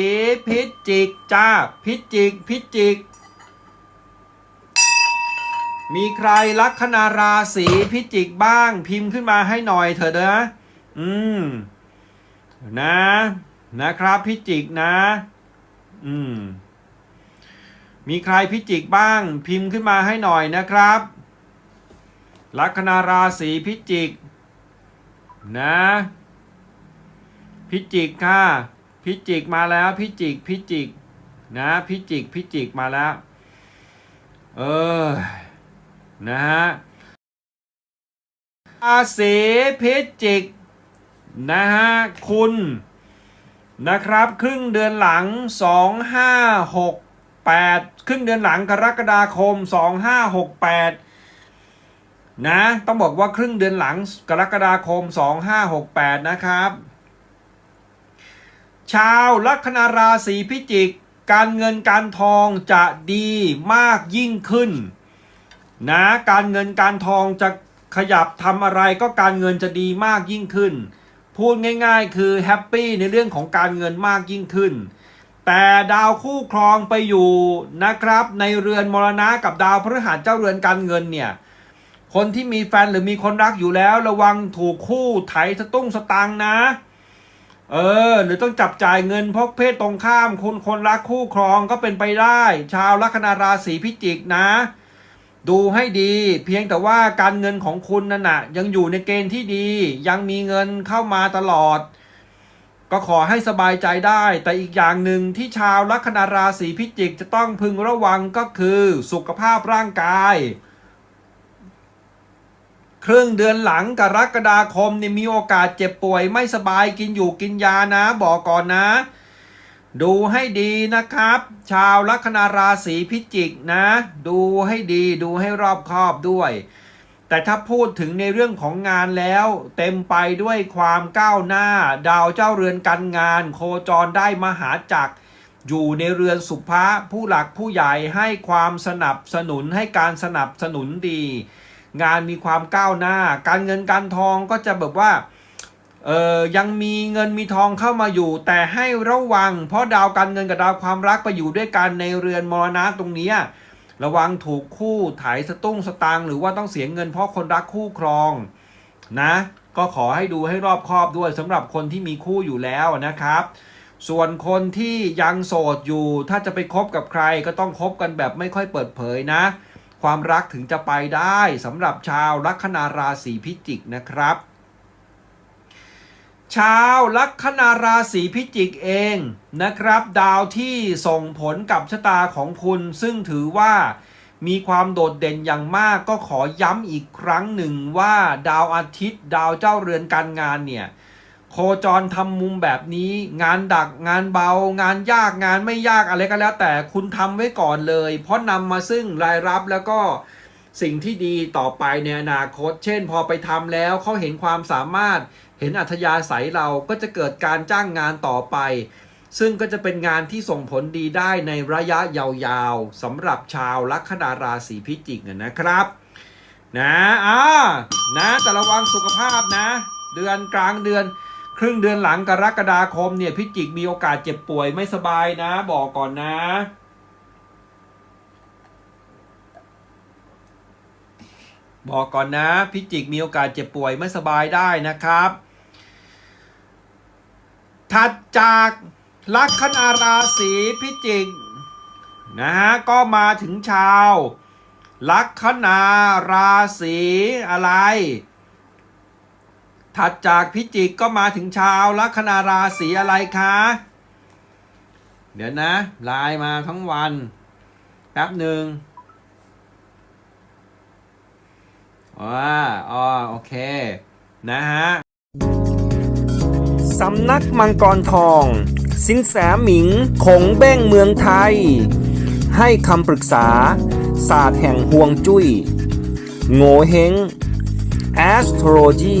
ีพิจิกจ้า พิจิก พิจิก มีใครลัคนาราศีพิจิกบ้าง พิมพ์ขึ้นมาให้หน่อยเถอะนะอืมนะนะครับพิจิกนะ อืม มีใครพิจิกบ้าง พิมพ์ขึ้นมาให้หน่อยนะครับ ลัคนาราศีพิจิก นะ พิจิกค่ะ พิจิกมาแล้วพิจิกพิจิกนะพิจิกพิจิกมาแล้ว เออ นะฮะราศีพิจิกนะฮะคุณนะครับ ครึ่งเดือนหลัง 2 5 6 8 ครึ่งเดือนหลังกรกฎาคม 2 5 6 8 นะ ต้องบอกว่าครึ่งเดือนหลังกรกฎาคม 2 5 6 8 นะครับ ชาวลัคนาราศีพิจิก การเงินการทองจะดีมากยิ่งขึ้นนะการเงินการทองจะขยับทำอะไรก็การเงินจะดีมากยิ่งขึ้น พูดง่ายๆ คือแฮปปี้ในเรื่องของการเงินมากยิ่งขึ้น แต่ดาวคู่ครองไปอยู่นะครับ ในเรือนมรณะกับดาวพฤหัสเจ้าเรือนการเงินเนี่ยคนที่มีแฟนหรือมีคนรักอยู่แล้ว ระวังถูกคู่ไถสตุ้งสตังนะ เออ หรือต้องจับจ่ายเงินเพราะเพศตรงข้ามคุณคนรักคู่ครองก็เป็นไปได้ ชาวลัคนาราศีพิจิกนะ ดูให้ดีเพียงแต่ว่าการเงินของคุณนั่นน่ะยังอยู่ในเกณฑ์ที่ดี ยังมีเงินเข้ามาตลอด ก็ขอให้สบายใจได้ แต่อีกอย่างหนึ่งที่ชาวลัคนาราศีพิจิกจะต้องพึงระวังก็คือสุขภาพร่างกาย ครึ่งเดือนหลังกรกฎาคมเนี่ยมีโอกาสเจ็บป่วยไม่สบายกินอยู่กินยานะ บอกก่อนนะ ดูให้ดีนะครับ ชาวลัคนาราศีพิจิกนะ ดูให้ดีดูให้รอบคอบด้วย แต่ถ้าพูดถึงในเรื่องของงานแล้ว เต็มไปด้วยความก้าวหน้า ดาวเจ้าเรือนการงาน โคจรได้มหาจักรอยู่ในเรือนสุภะผู้หลักผู้ใหญ่ให้ความสนับสนุนให้การสนับสนุนดี งานมีความก้าวหน้า การเงินการทองก็จะแบบว่าเออยังมีเงินมีทองเข้ามาอยู่ แต่ให้ระวัง เพราะดาวการเงินกับดาวความรักไปอยู่ด้วยกันในเรือนมรณะตรงนี้ระวังถูกคู่ไถสตุ้งสตางหรือว่าต้องเสียเงินเพราะคนรักคู่ครองนะ ก็ขอให้ดูให้รอบคอบด้วยสำหรับคนที่มีคู่อยู่แล้วนะครับ ส่วนคนที่ยังโสดอยู่ ถ้าจะไปคบกับใครก็ต้องคบกันแบบไม่ค่อยเปิดเผยนะ ความรักถึงจะไปได้สำหรับชาวลัคนาราศีพิจิกนะครับ ชาวลัคนาราศีพิจิกเองนะครับ ดาวที่ส่งผลกับชะตาของคุณซึ่งถือว่ามีความโดดเด่นอย่างมากก็ขอย้ำอีกครั้งหนึ่งว่าดาวอาทิตย์ ดาวเจ้าเรือนการงานเนี่ย คจรทำมุมแบบนี้ งานดักงานเบา งานยากงานไม่ยากอะไรก็แล้ว แต่คุณทำไว้ก่อนเลย เพราะนำมาซึ่งรายรับแล้วก็สิ่งที่ดีต่อไปในอนาคต เช่น พอไปทำแล้วเขาเห็นความสามารถ เห็นอัธยาศัยเราก็จะเกิดการจ้างงานต่อไป ซึ่งก็จะเป็นงานที่ส่งผลดีได้ในระยะยาวๆสำหรับชาวลัคนาราศีพิจิกนะครับนะอ่านะแต่ระวังสุขภาพนะ เดือนกลางเดือน ครึ่งเดือนหลังกรกฎาคมเนี่ยพิจิกมีโอกาสเจ็บป่วยไม่สบายนะ บอกก่อนนะ บอกก่อนนะ พิจิกมีโอกาสเจ็บป่วยไม่สบายได้นะครับ ถัดจากลัคนาราศีพิจิกนะฮะก็มาถึงชาว ลัคนาราศีอะไร ถัดจากพิจิกก็มาถึงชาวลัคนาราศีอะไรคะ เดี๋ยวนะไลน์มาทั้งวันแป๊บหนึ่งว้าอ๋อโอเค นะฮะ สำนักมังกรทอง สินแสหมิงคงเบ้งเมืองไทย ให้คำปรึกษา ศาสตร์แห่งห่วงจุย้ย โงเฮง astrology